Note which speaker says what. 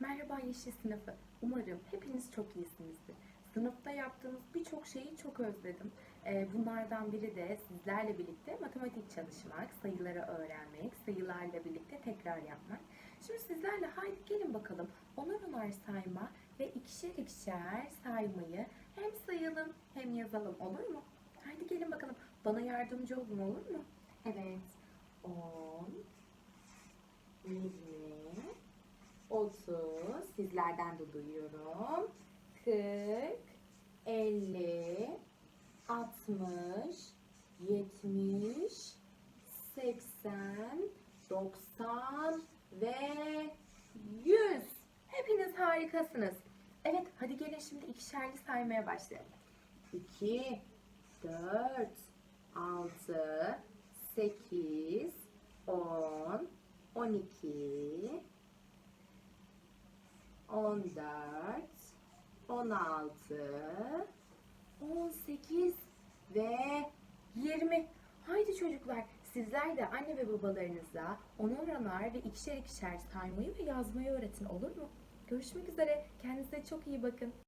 Speaker 1: Merhaba Yeşil Sınıfı. Umarım hepiniz çok iyisinizdir. Sınıfta yaptığımız birçok şeyi çok özledim. Ee, bunlardan biri de sizlerle birlikte matematik çalışmak, sayıları öğrenmek, sayılarla birlikte tekrar yapmak. Şimdi sizlerle haydi gelin bakalım onar onar sayma ve ikişer ikişer saymayı hem sayalım hem yazalım olur mu? Haydi gelin bakalım. Bana yardımcı olun olur mu? Evet. 10 20 30 sizlerden de duyuyorum. 40 50 60 70 80 90 ve 100 Hepiniz harikasınız. Evet hadi gelin şimdi ikişerli saymaya başlayalım. 2 4 6 8 10 12 14 16 18 ve 20 Haydi çocuklar sizler de anne ve babalarınıza onar ve ikişer ikişer saymayı ve yazmayı öğretin olur mu? Görüşmek üzere. Kendinize çok iyi bakın.